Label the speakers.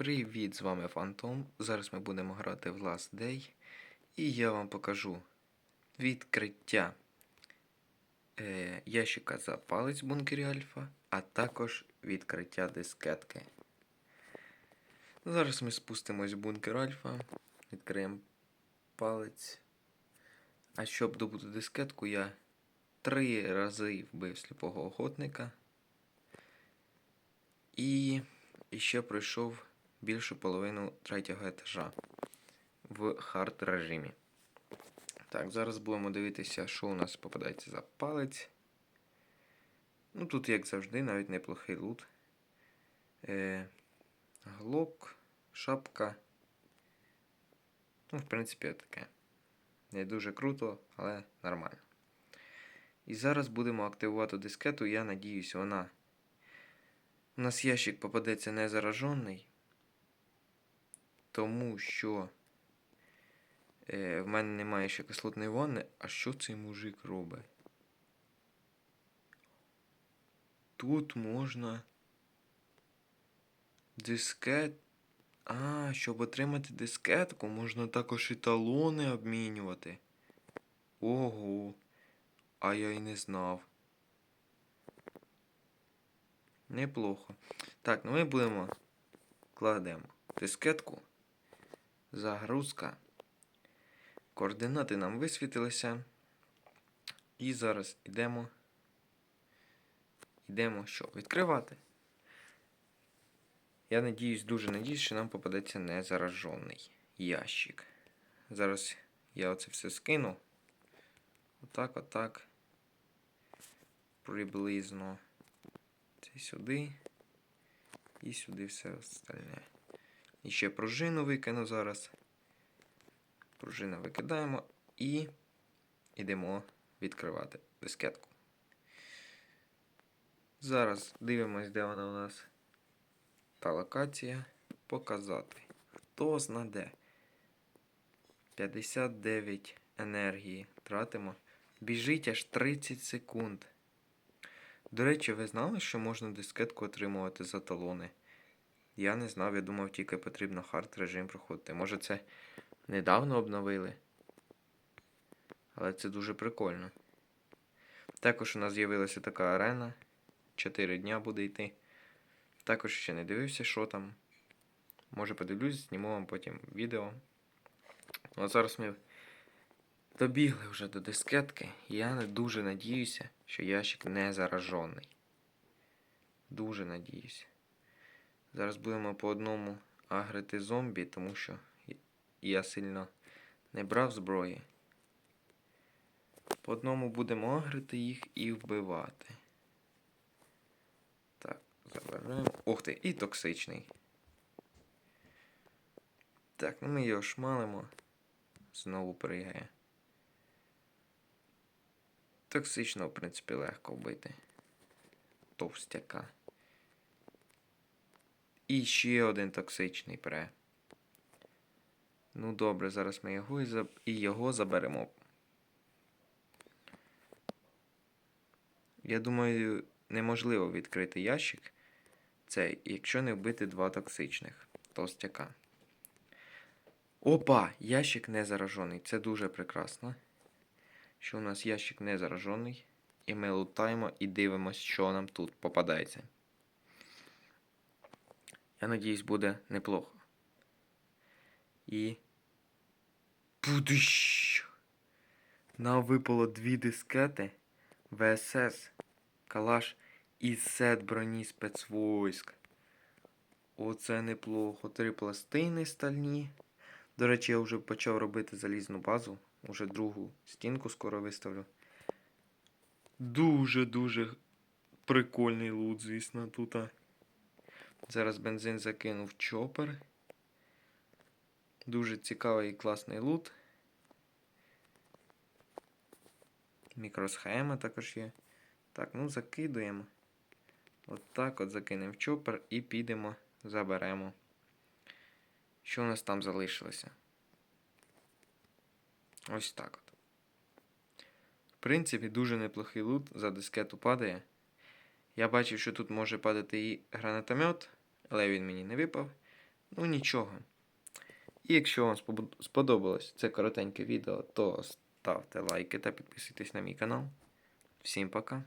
Speaker 1: Привіт, з вами Фантом. Зараз ми будемо грати в Last Day. І я вам покажу відкриття е, ящика за палець в бункері Альфа, а також відкриття дискетки. Зараз ми спустимось в бункер Альфа, відкриємо палець. А щоб добути дискетку, я три рази вбив сліпого охотника. І і ще пройшов більшу половину третього етажа в хард режимі. Так, зараз будемо дивитися, що у нас попадається за палець. Ну, тут, як завжди, навіть неплохий лут. Е, Глок, шапка. Ну, в принципі, таке. Не дуже круто, але нормально. І зараз будемо активувати дискету. Я надіюсь, вона. У нас ящик попадеться не заражений, тому що е, в мене немає ще кислотної ванни. А що цей мужик робить? Тут можна дискет. А, щоб отримати дискетку, можна також і талони обмінювати. Ого, а я й не знав. Неплохо. Так, ну ми будемо кладемо дискетку. Загрузка. Координати нам висвітилися. І зараз йдемо. Йдемо що? Відкривати. Я надіюсь, дуже надіюсь, що нам попадеться незаражений ящик. Зараз я оце все скину. Отак, отак. Приблизно. Це сюди. І сюди все остальне. І ще пружину викину зараз. Пружину викидаємо і йдемо відкривати дискетку. Зараз дивимось, де вона у нас. Та локація. Показати. Хто знаде. 59 енергії тратимо. Біжить аж 30 секунд. До речі, ви знали, що можна дискетку отримувати за талони? Я не знав, я думав, тільки потрібно хард режим проходити. Може це недавно обновили. Але це дуже прикольно. Також у нас з'явилася така арена. 4 дня буде йти. Також ще не дивився, що там. Може подивлюсь, зніму вам потім відео. Ну, а зараз ми добігли вже до дискетки. Я не дуже надіюся, що ящик не заражений. Дуже надіюся. Зараз будемо по одному агрити зомбі, тому що я сильно не брав зброї. По одному будемо агрити їх і вбивати. Так, забираємо. Ух ти, і токсичний. Так, ну ми його шмалимо. Знову пригає. Токсично, в принципі, легко вбити. Товстяка. І ще один токсичний пре. Ну добре, зараз ми його і, заб... і його заберемо. Я думаю, неможливо відкрити ящик цей, якщо не вбити два токсичних товстяка. Опа! Ящик не заражений. Це дуже прекрасно. Що у нас ящик не заражений. І ми лутаємо і дивимося, що нам тут попадається. Я надіюсь, буде неплохо. І. Пудищ! Нам випало дві дискети. ВСС, Калаш і сет броні спецвойск. Оце неплохо. Три пластини стальні. До речі, я вже почав робити залізну базу. Уже другу стінку скоро виставлю. Дуже-дуже прикольний лут, звісно, тут. Зараз бензин закинув чопер. Дуже цікавий і класний лут. Мікросхема також є. Так, ну закидуємо. От так от закинемо чопер і підемо, заберемо. Що у нас там залишилося? Ось так от. В принципі, дуже неплохий лут за дискету падає. Я бачив, що тут може падати і гранатомет, але він мені не випав. Ну нічого. І якщо вам сподобалось це коротеньке відео, то ставте лайки та підписуйтесь на мій канал. Всім пока!